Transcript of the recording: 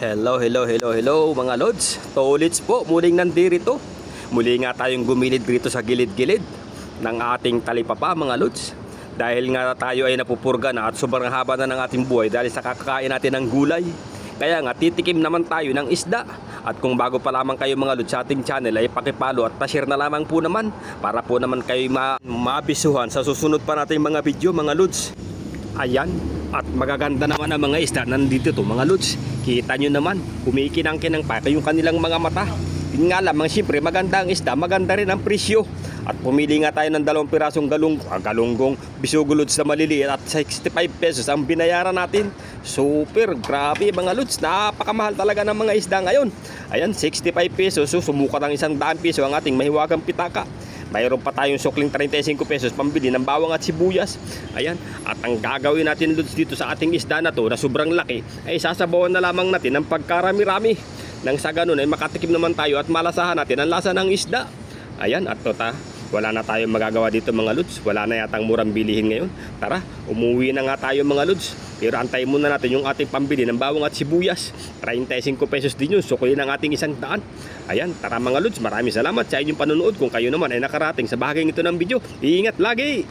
Hello, hello, hello, hello mga lods. Tolits po, muling nandirito. Muli nga tayong gumilid dito sa gilid-gilid ng ating talipapa mga lods. Dahil nga tayo ay napupurga na at sobrang haba na ng ating buhay dahil sa kakakain natin ng gulay. Kaya nga titikim naman tayo ng isda. At kung bago pa lamang kayo mga lods sa ating channel ay pakipalo at pa-share na lamang po naman para po naman kayo ma mabisuhan sa susunod pa nating mga video mga lods. Ayan. At magaganda naman ang mga isda. Nandito to mga lods. Kita nyo naman. Kumikinang-kinang pa yung kanilang mga mata. Yun nga lamang, siyempre maganda ang isda. Maganda rin ang presyo. At pumili nga tayo ng dalawang pirasong galung, ah, galunggong bisugo lods na maliliit at 65 pesos ang binayaran natin. Super, grabe mga lods. Napakamahal talaga ng mga isda ngayon. Ayan, 65 pesos. So, ang isang daan piso ang ating mahiwagang pitaka. Mayroon pa tayong sukling 35 pesos pambili ng bawang at sibuyas. Ayan. At ang gagawin natin Lods, dito sa ating isda na to na sobrang laki ay sasabawan na lamang natin ng pagkarami-rami. Nang sa ganun ay makatikim naman tayo at malasahan natin ang lasa ng isda. Ayan. At tota, wala na tayong magagawa dito mga Lods. Wala na yatang murang bilihin ngayon. Tara, umuwi na nga tayo mga Lods. Pero antayin muna natin yung ating pambili ng bawang at sibuyas. 35 pesos din yun. Sukuyin ang ating isang daan. Ayan, tara mga Lods. Maraming salamat sa inyong panonood. Kung kayo naman ay nakarating sa bahaging ito ng video, iingat lagi!